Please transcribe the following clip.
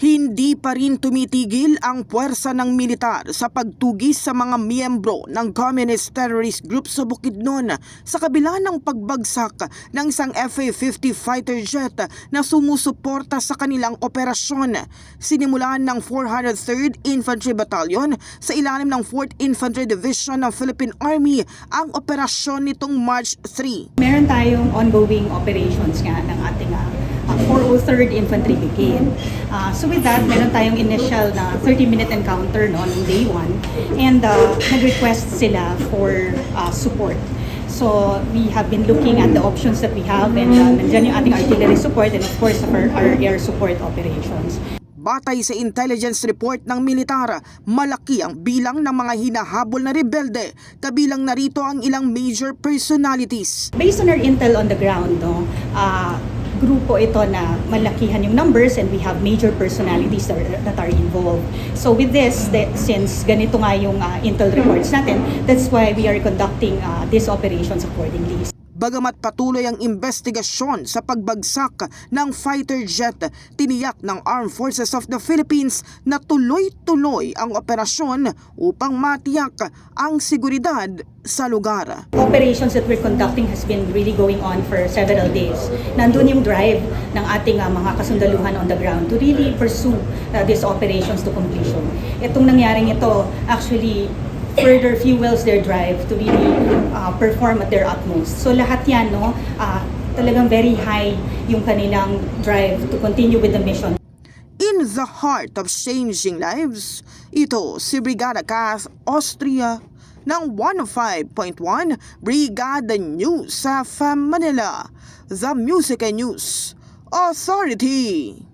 Hindi pa rin tumitigil ang puwersa ng militar sa pagtugis sa mga miyembro ng Communist Terrorist Group sa Bukidnon sa kabila ng pagbagsak ng isang FA-50 fighter jet na sumusuporta sa kanilang operasyon. Sinimulan ng 403rd Infantry Battalion sa ilalim ng 4th Infantry Division ng Philippine Army ang operasyon nitong March 3. Meron tayong ongoing operations nga ng ating uh, 403rd Infantry Brigade. Uh, so with that, meron tayong initial na 30-minute encounter no, noong day 1 and uh, nag-request sila for uh, support. So we have been looking at the options that we have and uh, nandiyan yung ating artillery support and of course our, our air support operations. Batay sa intelligence report ng militar, malaki ang bilang ng mga hinahabol na rebelde, kabilang narito ang ilang major personalities. Based on our intel on the ground, no, uh, grupo ito na malakihan yung numbers and we have major personalities that are, that are involved. So with this, that, since ganito nga yung uh, intel reports natin, that's why we are conducting uh, these operations accordingly. Bagamat patuloy ang investigasyon sa pagbagsak ng fighter jet, tiniyak ng Armed Forces of the Philippines na tuloy-tuloy ang operasyon upang matiyak ang seguridad sa lugar. Operations that we're conducting has been really going on for several days. Nandun yung drive ng ating uh, mga kasundaluhan on the ground to really pursue uh, these operations to completion. Itong nangyaring ito actually further fuels their drive to really uh, perform at their utmost. So lahat yan, no, uh, talagang very high yung kanilang drive to continue with the mission. In the heart of changing lives, ito si Brigada Kath Austria ng 105.1 Brigada News sa Manila, The Music and News Authority.